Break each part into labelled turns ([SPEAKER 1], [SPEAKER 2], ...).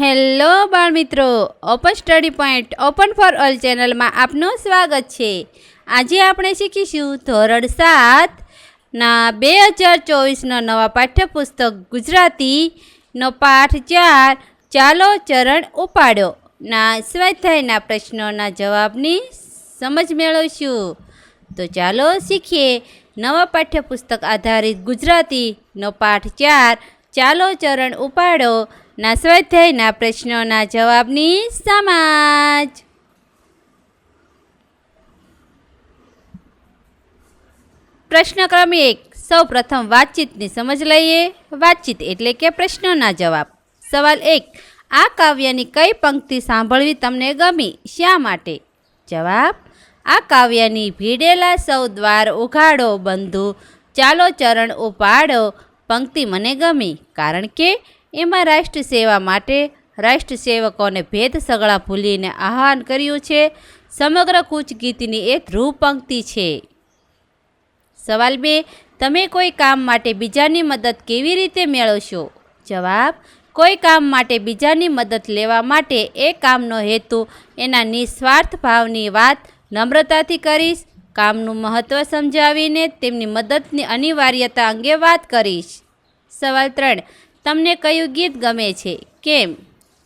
[SPEAKER 1] Hello બાળમિત્રો open study point open for all ચેનલમાં આપનું સ્વાગત છે. આજે આપણે શીખીશું ધોરણ સાત ના બે હજાર ચોવીસનો નવા પાઠ્યપુસ્તક ગુજરાતીનો પાઠ ચાર, ચાલો ચરણ ઉપાડો. ના સ્વાધ્યાયના પ્રશ્નોના જવાબની સમજ મેળવશું. તો ચાલો શીખીએ નવા પાઠ્યપુસ્તક આધારિત ગુજરાતીનો પાઠ ચાર, ચાલો ચરણ ઉપાડો. ના સ્વાધ્યાયના પ્રશ્નોના જવાબની સમાજ. પ્રશ્ન ક્રમ એક, સૌ પ્રથમ વાતચીતની સમજ લઈએ. વાતચીત એટલે કે પ્રશ્નોના જવાબ. સવાલ એક, આ કાવ્યની કઈ પંક્તિ સાંભળવી તમને ગમી? શા માટે? જવાબ, આ કાવ્યની ભીડેલા સૌ દ્વાર ઉઘાડો બંધુ. ચાલો ચરણ ઉપાડો. પંક્તિ મને ગમી, કારણ કે એમાં રાષ્ટ્ર સેવા માટે રાષ્ટ્ર સેવકોને ભેદ સગળા ભૂલીને આહ્વાન કર્યું છે. સમગ્ર કૂચ ગીતની એ ધ્રુવ પંક્તિ છે. સવાલ બે, તમે કોઈ કામ માટે બીજાની મદદ કેવી રીતે મેળવશો? જવાબ, કોઈ કામ માટે બીજાની મદદ લેવા માટે એ કામનો હેતુ એના નિસ્વાર્થ ભાવની વાત નમ્રતાથી કરીશ, કામનું મહત્ત્વ સમજાવીને તેમની મદદની અનિવાર્યતા અંગે વાત કરીશ. સવાલ ત્રણ તમને કયું ગીત ગમે છે? કેમ?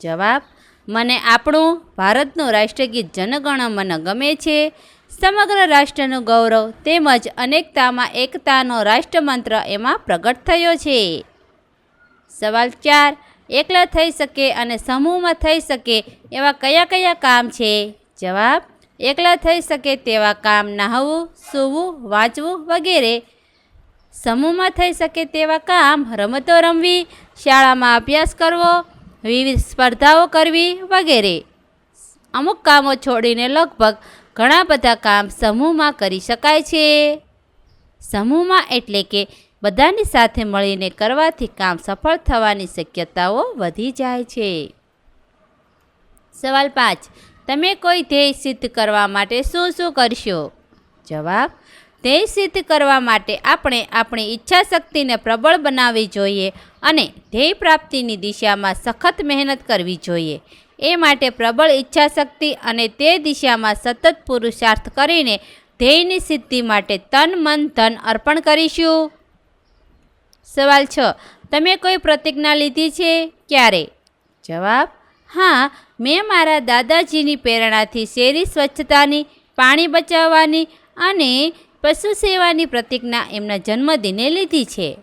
[SPEAKER 1] જવાબ, મને આપણું ભારતનું રાષ્ટ્રગીત જનગણ મન ગમે છે. સમગ્ર રાષ્ટ્રનું ગૌરવ તેમજ અનેકતામાં એકતાનો રાષ્ટ્રમંત્ર એમાં પ્રગટ થયો છે. સવાલ ચાર, એકલા થઈ શકે અને સમૂહમાં થઈ શકે એવા કયા કયા કામ છે? જવાબ, એકલા થઈ શકે તેવા કામ નહાવું, સૂવું, વાંચવું વગેરે. સમૂહમાં થઈ શકે તેવા કામ રમતો રમવી શાળામાં અભ્યાસ કરવો, વિવિધ સ્પર્ધાઓ કરવી વગેરે. અમુક કામો છોડીને લગભગ ઘણા બધા કામ સમૂહમાં કરી શકાય છે. સમૂહમાં એટલે કે બધાની સાથે મળીને કરવાથી કામ સફળ થવાની શક્યતાઓ વધી જાય છે. સવાલ પાંચ. તમે કોઈ ધ્યેય સિદ્ધ કરવા માટે શું શું કરશો? જવાબ ધ્યેય સિદ્ધ કરવા માટે આપણે આપણી ઈચ્છા શક્તિને પ્રબળ બનાવવી જોઈએ અને ધ્યેય પ્રાપ્તિની દિશામાં સખત મહેનત કરવી જોઈએ. એ માટે પ્રબળ ઈચ્છા શક્તિ અને તે દિશામાં સતત પુરુષાર્થ કરીને ધ્યેયની સિદ્ધિ માટે તન, મન, ધન અર્પણ કરીશું. સવાલ છ. તમે કોઈ પ્રતિજ્ઞા લીધી છે? ક્યારે? જવાબ, હા, મેં મારા દાદાજીની પ્રેરણાથી શેરી સ્વચ્છતાની, પાણી બચાવવાની અને પશુ સેવાની પ્રતિજ્ઞા એમના જન્મદિને લીધી છે.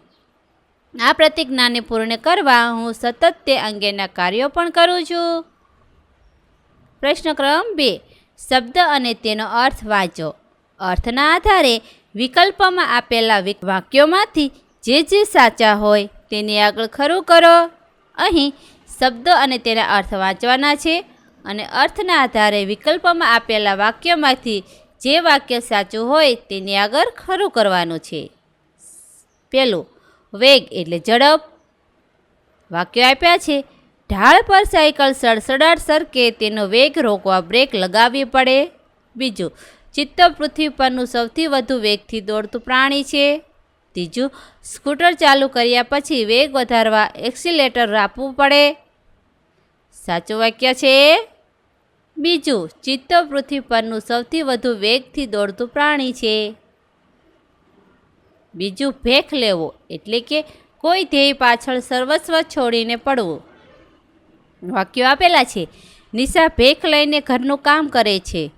[SPEAKER 1] આ પ્રતિજ્ઞાને પૂર્ણ કરવા હું સતત તે અંગેના કાર્યો પણ કરું છું. પ્રશ્ન ક્રમ બે, શબ્દ અને તેનો અર્થ વાંચો. અર્થના આધારે વિકલ્પમાં આપેલા વાક્યોમાંથી જે જે સાચા હોય તેની આગળ ખરું કરો. અહીં શબ્દ અને તેના અર્થ વાંચવાના છે અને અર્થના આધારે વિકલ્પમાં આપેલા વાક્યોમાંથી જે વાક્ય સાચું હોય તેની આગળ ખરું કરવાનું છે. પહેલું વેગ એટલે ઝડપ. વાક્યો આપ્યા છે, ઢાળ પર સાયકલ સડસડાટ સરકે તેનો વેગ રોકવા બ્રેક લગાવવી પડે. બીજું, ચિત્ત પૃથ્વી પરનું સૌથી વધુ વેગથી દોડતું પ્રાણી છે. ત્રીજું, સ્કૂટર ચાલુ કર્યા પછી વેગ વધારવા એક્સિલેટર આપવું પડે. સાચું વાક્ય છે? બીજું ચિત્ત પૃથ્વી પરનું સૌથી વધુ વેગથી દોડતું પ્રાણી છે. બીજું, ભેખ લેવો, એટલે કે કોઈ ધ્યેય પાછળ સર્વસ્વ છોડીને પડવું. વાક્યો આપેલા છે, નિશા ભેખ લઈને ઘરનું કામ કરે છે.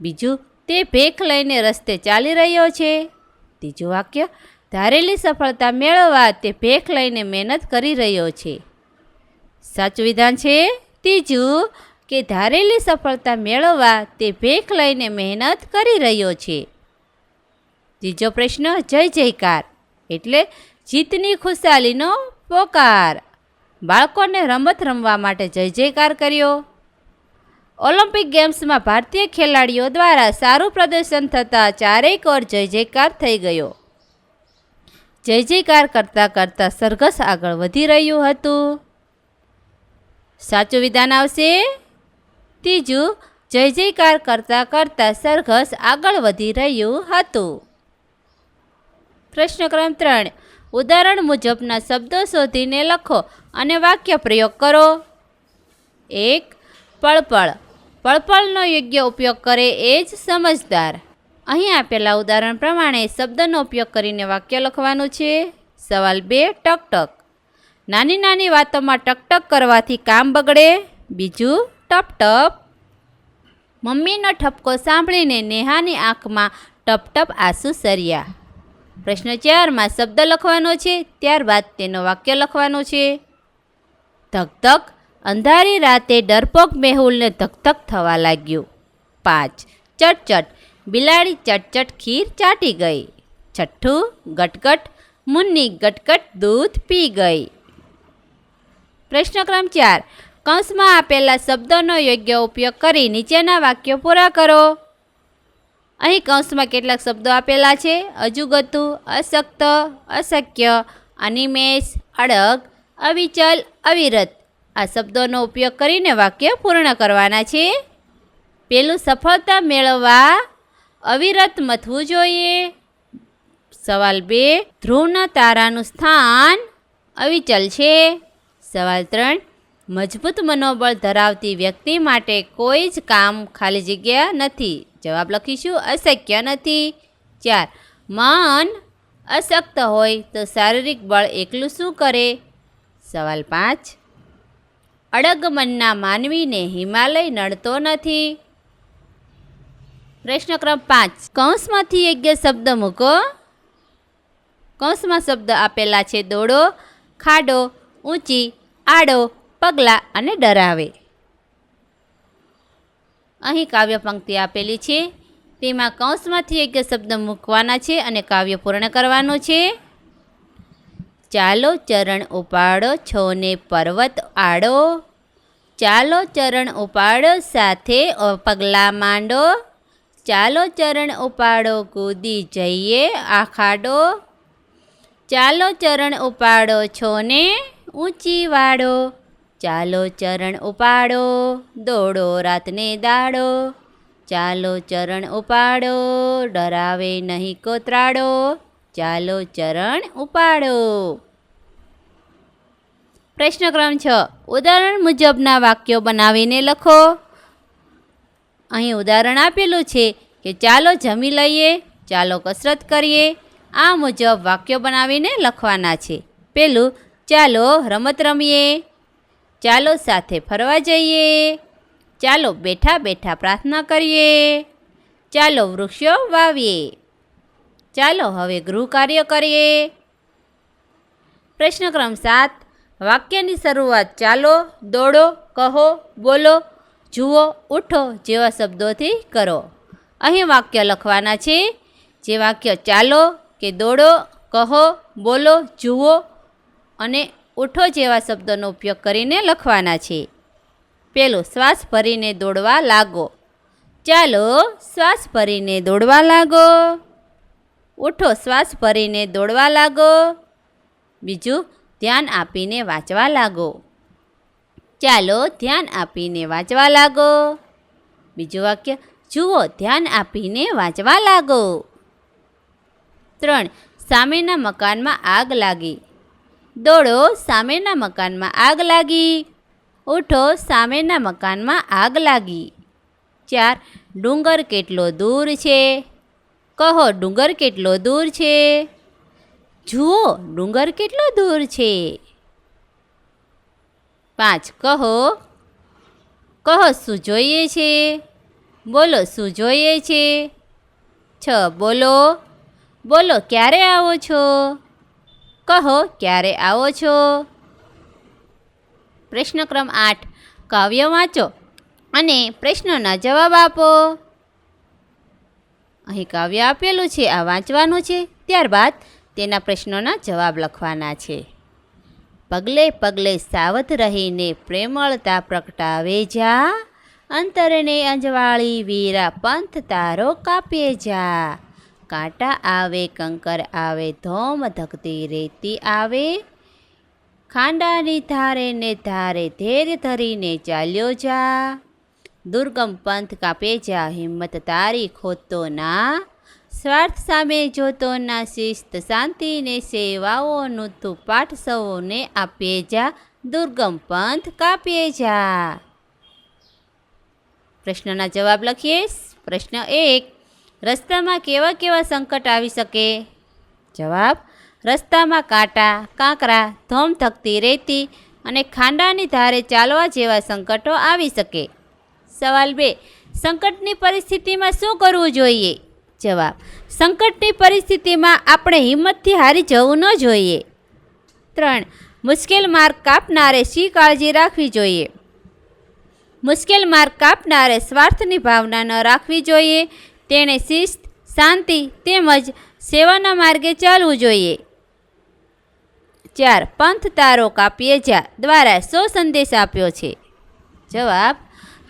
[SPEAKER 1] બીજું, તે ભેખ લઈને રસ્તે ચાલી રહ્યો છે. ત્રીજું વાક્ય, ધારેલી સફળતા મેળવવા તે ભેખ લઈને મહેનત કરી રહ્યો છે. સાચું વિધાન છે? ત્રીજું કે ધારેલી સફળતા મેળવવા તે ભેખ લઈને મહેનત કરી રહ્યો છે. ત્રીજો પ્રશ્ન, જય જયકાર. એટલે જીતની ખુશાલીનો પોકાર. બાળકોને રમત રમવા માટે જય જયકાર કર્યો. ઓલિમ્પિક ગેમ્સમાં ભારતીય ખેલાડીઓ દ્વારા સારું પ્રદર્શન થતાં ચારેક ઓર જય જયકાર થઈ ગયો. જય જયકાર કરતાં કરતાં સરઘસ આગળ વધી રહ્યું હતું. સાચું વિધાન આવશે? ત્રીજું, જય જયકાર કરતાં કરતાં સરઘસ આગળ વધી રહ્યું હતું. પ્રશ્ન ક્રમ ત્રણ, ઉદાહરણ મુજબના શબ્દો શોધીને લખો અને વાક્ય પ્રયોગ કરો. એક, પળપળ. પળપળનો યોગ્ય ઉપયોગ કરે એ જ સમજદાર. અહીં આપેલા ઉદાહરણ પ્રમાણે શબ્દનો ઉપયોગ કરીને વાક્ય લખવાનું છે. સવાલ બે, ટકટક. નાની નાની વાતોમાં ટકટક કરવાથી કામ બગડે. બીજું ટપ ટપ. મમ્મીનો ઠપકો સાંભળીને નેહાની આંખમાં ટપ ટપ આંસુ સર્યા. પ્રશ્ન ચારમાં શબ્દ લખવાનો છે, ત્યારબાદ તેનો વાક્ય લખવાનો છે. ધક ધક, અંધારી રાતે ડરપોક મેહુલને ધક ધક થવા લાગ્યું. પાંચ ચટચટ બિલાડી ચટચટ ખીર ચાટી ગઈ. છઠ્ઠું, ગટગટ, મુન્ની ગટગટ દૂધ પી ગઈ. પ્રશ્ન ચાર કૌંસમાં આપેલા શબ્દોનો યોગ્ય ઉપયોગ કરી નીચેના વાક્યો પૂરા કરો. અહીં કૌંસમાં કેટલાક શબ્દો આપેલા છે. અજુગતું, અશક્ત, અશક્ય, અનિમેષ, અડગ, અવિચલ, અવિરત. આ શબ્દોનો ઉપયોગ કરીને વાક્ય પૂર્ણ કરવાના છે. પેલું સફળતા મેળવવા, અવિરત મથવું જોઈએ. સવાલ બે, ધ્રુવના તારાનું સ્થાન અવિચલ છે. સવાલ ત્રણ મજબૂત મનોબળ ધરાવતી વ્યક્તિ માટે કોઈ જ કામ ખાલી જગ્યા નથી. જવાબ લખીશું, અશક્ય નથી. ચાર, મન અશક્ત હોય તો શારીરિક બળ એકલું શું કરે? સવાલ પાંચ, અડગ મનના માનવીને હિમાલય નડતો નથી. પ્રશ્ન ક્રમ પાંચ, કૌંસમાંથી યોગ્ય શબ્દ મૂકો. કૌંસમાં શબ્દ આપેલા છે, દોડો, ખાડો, ઊંચી, આડો પગલાં અને ડરાવે. અહીં કાવ્ય પંક્તિ આપેલી છે. તેમાં કૌંસમાંથી એક શબ્દ મૂકવાના છે અને કાવ્ય પૂર્ણ કરવાનું છે. ચાલો ચરણ ઉપાડો, છોને પર્વત આડો. ચાલો ચરણ ઉપાડો, સાથે પગલાં માંડો. ચાલો ચરણ ઉપાડો, કૂદી જઈએ, આખાડો. ચાલો ચરણ ઉપાડો, છોને ઊંચી વાળો. ચાલો ચરણ ઉપાડો, દોડો રાતને દાડો. ચાલો ચરણ ઉપાડો, ડરાવે નહીં કોતરાડો. ચાલો ચરણ ઉપાડો. પ્રશ્ન ક્રમ છ. ઉદાહરણ મુજબના વાક્યો બનાવીને લખો. અહીં ઉદાહરણ આપેલું છે કે ચાલો જમી લઈએ, ચાલો કસરત કરીએ. આ મુજબ વાક્યો બનાવીને લખવાના છે. પેલું, ચાલો રમત રમીએ. ચાલો સાથે ફરવા જઈએ. ચાલો બેઠા બેઠા પ્રાર્થના કરીએ. ચાલો વૃક્ષો વાવીએ. ચાલો હવે ગૃહ કાર્ય કરીએ. પ્રશ્નક્રમ સાત, વાક્યની શરૂઆત ચાલો, દોડો, કહો, બોલો, જુઓ, ઉઠો જેવા શબ્દોથી કરો. અહીં વાક્ય લખવાના છે. જે વાક્ય ચાલો કે દોડો, કહો, બોલો, જુઓ અને ઉઠો જેવા શબ્દોનો ઉપયોગ કરીને લખવાના છે. પેલું, શ્વાસ ભરીને દોડવા લાગો. ચાલો, શ્વાસ ભરીને દોડવા લાગો. ઉઠો, શ્વાસ ભરીને દોડવા લાગો. બીજું, ધ્યાન આપીને વાંચવા લાગો. ચાલો, ધ્યાન આપીને વાંચવા લાગો. બીજું વાક્ય, જુઓ, ધ્યાન આપીને વાંચવા લાગો. ત્રણ, સામેના મકાનમાં આગ લાગી. દોડો સામેના મકાનમાં આગ લાગી. ઉઠો સામેના મકાનમાં આગ લાગી. ચાર, ડુંગર કેટલો દૂર છે? કહો, ડુંગર કેટલો દૂર છે? જુઓ, ડુંગર કેટલો દૂર છે? પાંચ, કહો. કહો, શું જોઈએ છે? બોલો, શું જોઈએ છે? છ, બોલો. બોલો, ક્યારે આવો છો? કહો, ક્યારે આવો છો? પ્રશ્ન ક્રમ આઠ, કાવ્ય વાંચો અને પ્રશ્નોના જવાબ આપો. અહીં કાવ્ય આપેલું છે, આ વાંચવાનું છે, ત્યારબાદ તેના પ્રશ્નોના જવાબ લખવાના છે. પગલે પગલે સાવધ રહીને પ્રેમળતા પ્રગટાવે જા, અંતરને અંજવાળી વીરા પંથ તારો કાપીએ જા. કાંટા આવે, કંકર આવે, ધોમ ધકતી રેતી આવે. ખાંડાની ધારે ને ધારે ધેર ધરીને ચાલ્યો જા. દુર્ગમ પંથ કાપે જા, હિંમત તારી ખોતો ના. સ્વાર્થ સામે જોતો ના, શિસ્ત શાંતિને સેવાઓનું તું પાઠ સૌને આપીએ જા. દુર્ગમ પંથ કાપીએ જા. પ્રશ્નના જવાબ લખીએ. પ્રશ્ન એક રસ્તામાં કેવા કેવા સંકટ આવી શકે? જવાબ, રસ્તામાં કાંટા, કાંકરા, ધોમ થકતી રેતી અને ખાંડાની ધારે ચાલવા જેવા સંકટો આવી શકે. સવાલ બે, સંકટની પરિસ્થિતિમાં શું કરવું જોઈએ? જવાબ, સંકટની પરિસ્થિતિમાં આપણે હિંમતથી હારી જવું ન જોઈએ. ત્રણ, મુશ્કેલ માર્ગ કાપનારે શી કાળજી રાખવી જોઈએ? મુશ્કેલ માર્ગ કાપનારે સ્વાર્થની ભાવના ન રાખવી જોઈએ. તેણે શિસ્ત, શાંતિ તેમજ સેવાના માર્ગે ચાલવું જોઈએ. ચાર, પંથ તારો કાપીએ જા દ્વારા શો સંદેશ આપ્યો છે. જવાબ,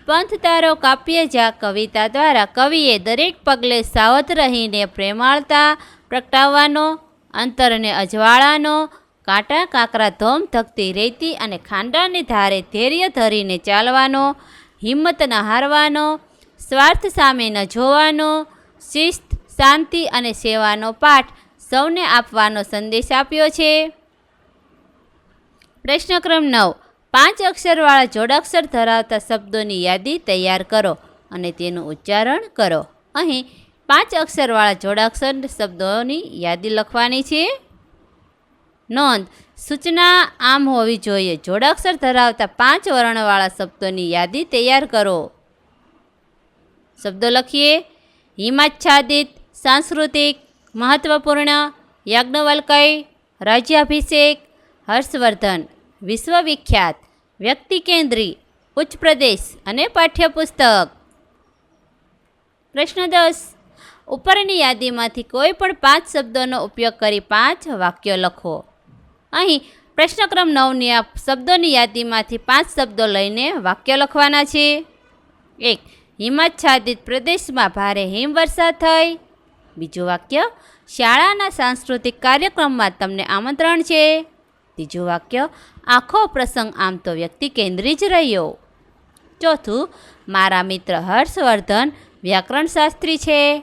[SPEAKER 1] પંથ તારો કાપીએ જા કવિતા દ્વારા કવિએ દરેક પગલે સાવધ રહીને પ્રેમાળતા પ્રગટાવવાનો, અંતરને અજવાળાનો, કાંટા કાંકરા ધોમ ધકતી રેતી અને ખાંડાની ધારે ધૈર્ય ધરીને ચાલવાનો હિંમત ન હારવાનો સ્વાર્થ સામે ન જોવાનો, શિસ્ત, શાંતિ અને સેવાનો પાઠ સૌને આપવાનો સંદેશ આપ્યો છે. પ્રશ્નક્રમ નવ. પાંચ અક્ષરવાળા જોડાક્ષર ધરાવતા શબ્દોની યાદી તૈયાર કરો અને તેનું ઉચ્ચારણ કરો. અહીં પાંચ અક્ષરવાળા જોડાક્ષર શબ્દોની યાદી લખવાની છે. નોંધ. સૂચના આમ હોવી જોઈએ. જોડાક્ષર ધરાવતા પાંચ વર્ણવાળા શબ્દોની યાદી તૈયાર કરો. શબ્દો લખીએ. હિમાચ્છાદિત, સાંસ્કૃતિક, મહત્વપૂર્ણ, યાજ્ઞવલ્કય, રાજ્યાભિષેક, હર્ષવર્ધન, વિશ્વવિખ્યાત વ્યક્તિ કેન્દ્રી ઉચ્ચ પ્રદેશ અને પાઠ્યપુસ્તક. પ્રશ્ન દસ. ઉપરની યાદીમાંથી કોઈ પણ પાંચ શબ્દોનો ઉપયોગ કરી પાંચ વાક્યો લખો. અહીં પ્રશ્ન ક્રમ નવની આ શબ્દોની યાદીમાંથી પાંચ શબ્દો લઈને વાક્ય લખવાના છે. એક. હિમાચ્છાદિત પ્રદેશમાં ભારે હિમવર્ષા થઈ. બીજું વાક્ય, શાળાના સાંસ્કૃતિક કાર્યક્રમમાં તમને આમંત્રણ છે. ત્રીજું વાક્ય, આખો પ્રસંગ આમ તો વ્યક્તિ કેન્દ્રી જ રહ્યો. ચોથું, મારા મિત્ર હર્ષવર્ધન વ્યાકરણ શાસ્ત્રી છે.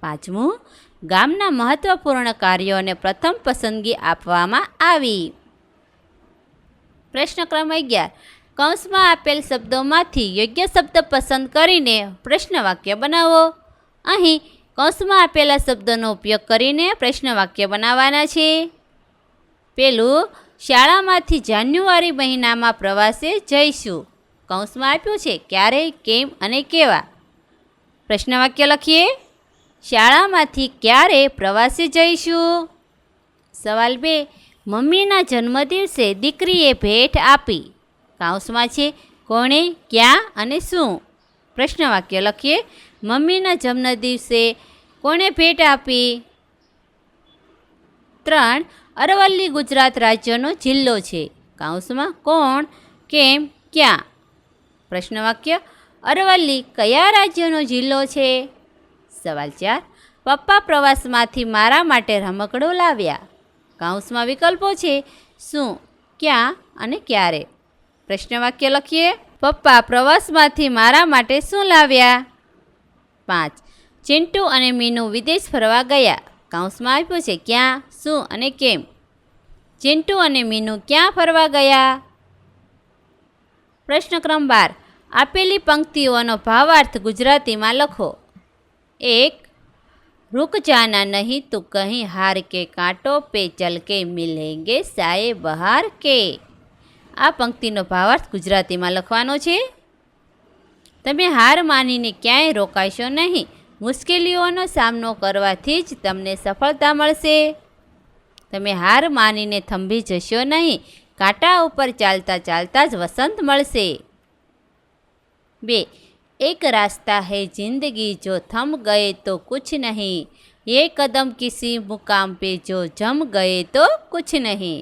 [SPEAKER 1] પાંચમું, ગામના મહત્વપૂર્ણ કાર્યોને પ્રથમ પસંદગી આપવામાં આવી. પ્રશ્ન ક્રમ અગિયાર કૌંસમાં આપેલ શબ્દોમાંથી યોગ્ય શબ્દ પસંદ કરીને પ્રશ્ન વાક્ય બનાવો. અહીં કૌંસમાં આપેલા શબ્દોનો ઉપયોગ કરીને પ્રશ્ન વાક્ય બનાવવાના છે. પેલું, શાળામાંથી જાન્યુઆરી મહિનામાં પ્રવાસે જઈશું. કૌંસમાં આપ્યું છે, ક્યારે, કેમ અને કેવા? પ્રશ્ન વાક્ય લખીએ. શાળામાંથી ક્યારે પ્રવાસે જઈશું? સવાલ બે, મમ્મીના જન્મદિવસે દીકરીએ ભેટ આપી. કાઉસમાં છે, કોણે, ક્યાં અને શું? પ્રશ્ન વાક્ય લખીએ. મમ્મીના જન્મદિવસે કોણે ભેટ આપી? ત્રણ, અરવલ્લી, ગુજરાત રાજ્યનો જિલ્લો છે. કાઉસમાં કોણ, કેમ, ક્યાં? પ્રશ્ન વાક્ય અરવલ્લી કયા રાજ્યનો જિલ્લો છે? સવાલ ચાર, પપ્પા પ્રવાસમાંથી મારા માટે રમકડું લાવ્યા. કાઉસમાં વિકલ્પો છે, શું, ક્યાં અને ક્યારે? પ્રશ્ન વાક્ય લખીએ. પપ્પા, પ્રવાસમાંથી મારા માટે શું લાવ્યા? પાંચ. ચિન્ટુ અને મીનુ વિદેશ ફરવા ગયા. કાઉન્સમાં આપ્યું છે, ક્યાં, શું અને કેમ? ચિન્ટુ અને મીનુ ક્યાં ફરવા ગયા? પ્રશ્ન ક્રમ બાર. આપેલી પંક્તિઓનો ભાવાર્થ ગુજરાતીમાં લખો. એક. રૂક જાના નહીં તું કહી હાર કે કાંટો, પે ચલ કે મિલેંગે સાએ બહાર કે. આ પંક્તિનો ભાવાર્થ ગુજરાતીમાં લખવાનો છે તમે હાર માનીને ક્યાંય રોકાશો નહીં મુશ્કેલીઓનો સામનો કરવાથી જ તમને સફળતા મળશે તમે હાર માનીને થંભી જશો નહીં કાંટા ઉપર ચાલતા ચાલતા જ વસંત મળશે બે एक रास्ता है जिंदगी जो थम गए तो कुछ नहीं ये कदम किसी मुकाम पे जो जम गए तो कुछ નહીં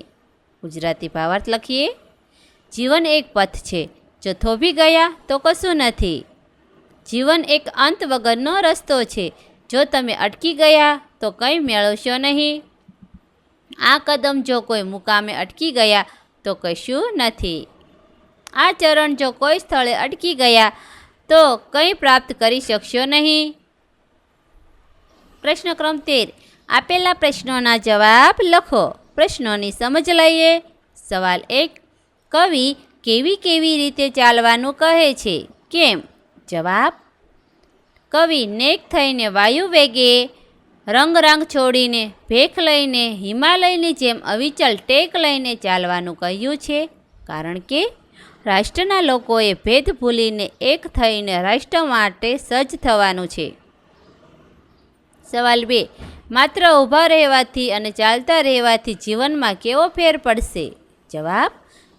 [SPEAKER 1] ગુજરાતી ભાવાર્થ લખીએ જીવન એક પથ છે. જો થોભી ગયા તો કશું નથી. જીવન એક અંત વગરનો રસ્તો છે. જો તમે અટકી ગયા તો કંઈ મેળવશો નહીં. આ કદમ જો કોઈ મુકામે અટકી ગયા તો કશું નથી. આ ચરણ જો કોઈ સ્થળે અટકી ગયા તો કંઈ પ્રાપ્ત કરી શકશો નહીં. પ્રશ્ન ક્રમ તેર. આપેલા પ્રશ્નોના જવાબ લખો. પ્રશ્નોની સમજ લઈએ. સવાલ એક. કવિ કેવી કેવી રીતે ચાલવાનું કહે છે? કેમ? જવાબ? કવિ નેક થઈને વાયુ વેગે, રંગ રંગ છોડીને ભેખ લઈને હિમાલયની જેમ અવિચલ ટેક લઈને ચાલવાનું કહ્યું છે. કારણ કે રાષ્ટ્રના લોકોએ ભેદ ભૂલીને એક થઈને રાષ્ટ્ર માટે સજ્જ થવાનું છે. સવાલ બે. માત્ર ઊભા રહેવાથી અને ચાલતા રહેવાથી જીવનમાં કેવો ફેર પડશે? જવાબ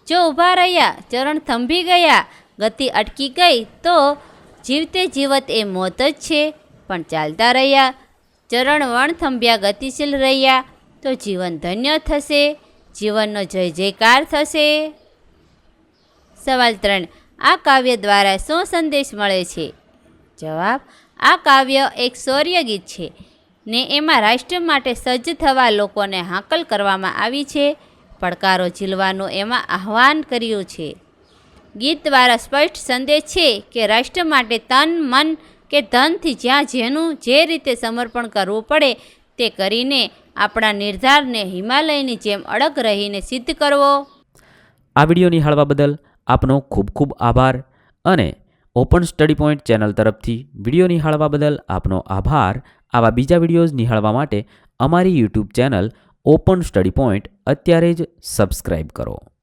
[SPEAKER 1] જો ઊભા રહ્યા, ચરણ થંભી ગયા, ગતિ અટકી ગઈ, તો જીવતે જીવત એ મોત જ છે. પણ ચાલતા રહ્યા, ચરણ વણ થંભ્યા ગતિશીલ રહ્યા, તો જીવન ધન્ય થશે, જીવનનો જય જયકાર થશે. સવાલ ત્રણ. આ કાવ્ય દ્વારા શું સંદેશ મળે છે? જવાબ, આ કાવ્ય એક શૌર્ય ગીત છે ને એમાં રાષ્ટ્ર માટે સજ્જ થવા લોકોને હાકલ કરવામાં આવી છે. પડકારો ઝીલવાનું એમાં આહ્વાન કર્યું છે. ગીત દ્વારા સ્પષ્ટ સંદેશ છે કે રાષ્ટ્ર માટે તન, મન કે ધનથી જ્યાં જેનું જે રીતે સમર્પણ કરવું પડે તે કરીને આપણા નિર્ધારને હિમાલયની જેમ અડગ રહીને સિદ્ધ કરવો.
[SPEAKER 2] આ વીડિયો નિહાળવા બદલ આપનો ખૂબ ખૂબ આભાર અને ઓપન સ્ટડી પોઈન્ટ ચેનલ તરફથી વીડિયો નિહાળવા બદલ આપનો આભાર. આવા બીજા વિડીયોઝ નિહાળવા માટે અમારી YouTube channel open study point અત્યારે જ સબસ્ક્રાઈબ કરો.